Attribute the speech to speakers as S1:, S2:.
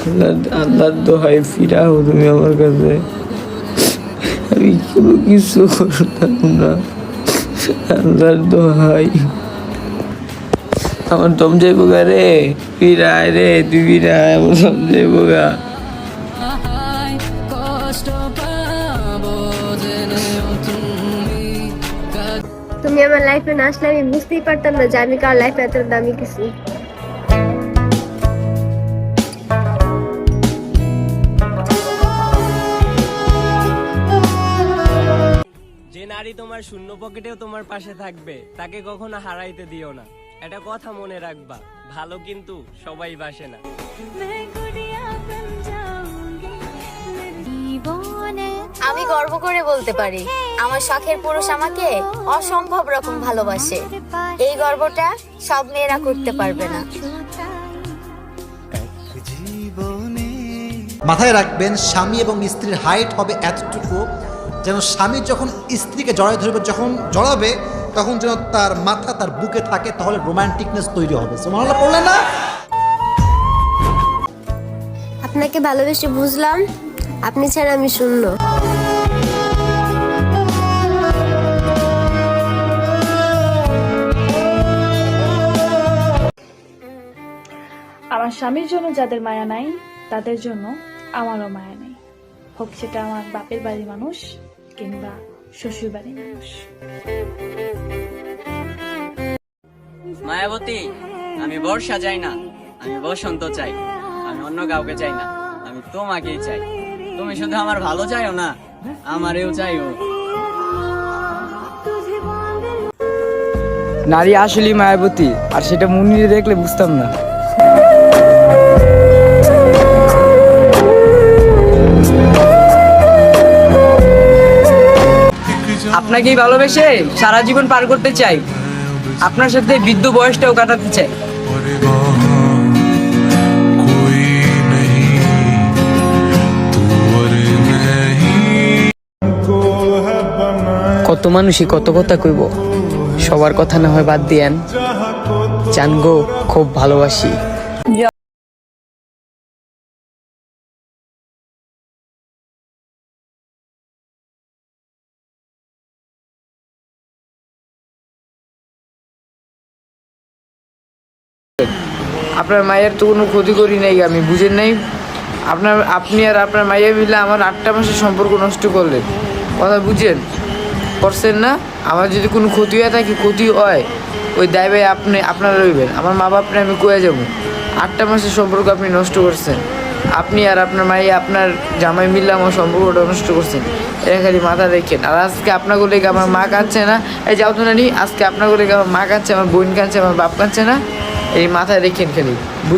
S1: আল্লাহ আল্লাহর দোহাই ফিরাও তুমি আমার কাছে। আমি কোনো কিছু করতাম না। আল্লাহর দোহাই আমার দম যাইব গা রে ফিরায় রে তুই ফিরায় আমার দম যাইব গা
S2: তুমি
S3: আমার লাইফে না আসলে আমি বুঝতেই পারতাম না যে আমি কার লাইফে এত দামি কিছু।
S4: নারী তোমার শূন্য পকেটেও তোমার পাশে থাকবে। তাকে কখনো হারাইতে দিও না। এটা কথা মনে রাখবা ভালো কিন্তু সবাই বাসে না।
S5: আমি গর্ব করে বলতে পারি আমার শখের পুরুষ আমাকে অসম্ভব রকম ভালোবাসে। এই গর্বটা সব মেয়েরা করতে পারবে না।
S6: মাথায় রাখবেন স্বামী এবং স্ত্রীর হাইট হবে এতটুকু। যেন স্বামী যখন স্ত্রীকে জড়ায় ধরবে যখন জড়াবে তখন যেন তার মাথা তার বুকে থাকে তাহলে রোমান্টিকনেস তৈরি হবে। সুবহানাল্লাহ পড়লেন না?
S3: আপনাকে ভালোবেসে বুঝলাম আপনি ছাড়া আমি শূন্য।
S7: আমার স্বামীর জন্য যাদের মায়া নাই তাদের জন্য আমারও মায়া নেই। হোক সেটা আমার বাপের বাড়ির মানুষ কিংবা শ্বশুর বাড়ির মানুষ।
S4: মায়াবতী আমি বর্ষা চাই না আমি বসন্ত চাই আমি অন্য কাউকে চাই না আমি তোমাকেই চাই। তুমি শুধু আমার ভালো চাইও না আমারেও চাইও।
S1: নারী আসলেই মায়াবতী আর সেটা মুনিরে দেখলে বুঝতাম না। আপনাকেই ভালোবেসে সারা জীবন পার করতে চাই। আপনার সাথে বৃদ্ধ বয়সটাও কাটাতে চাই। কত মানুষই কত কথা কইব। সবার কথা না হয় বাদ দিয়েন। জানগো, খুব ভালোবাসি। আপনার মায়ের তো কোনো ক্ষতি করি নাই, আমি বুঝেন নাই। আপনার, আপনি আর আপনার মাইয়া মিলে আমার আটটা মাসের সম্পর্ক নষ্ট করলেন। কথা বুঝেন? করছেন না? আমার যদি কোনো ক্ষতি হয়ে থাকে, ক্ষতি হয়, ওই দায় ভাই আপনি, আপনারা রইবেন। আমার মা বাপনে আমি কয়ে যাব। আটটা মাসের সম্পর্ক আপনি নষ্ট করছেন। আপনি আর আপনার মাই আপনার জামাই মিলে আমার সম্পর্কটা নষ্ট করছেন। এটা খালি মাথা রেখেন। আর আজকে আপনাকে লেগে আমার মা কাঁদছে না। এই যাও তো নানি, আজকে আপনাকে লেগে আমার মা কাঁদছে, আমার বোন কাঁদছে, আমার বাপ কাঁদছে না। এই মাথায় রেখেন খালি।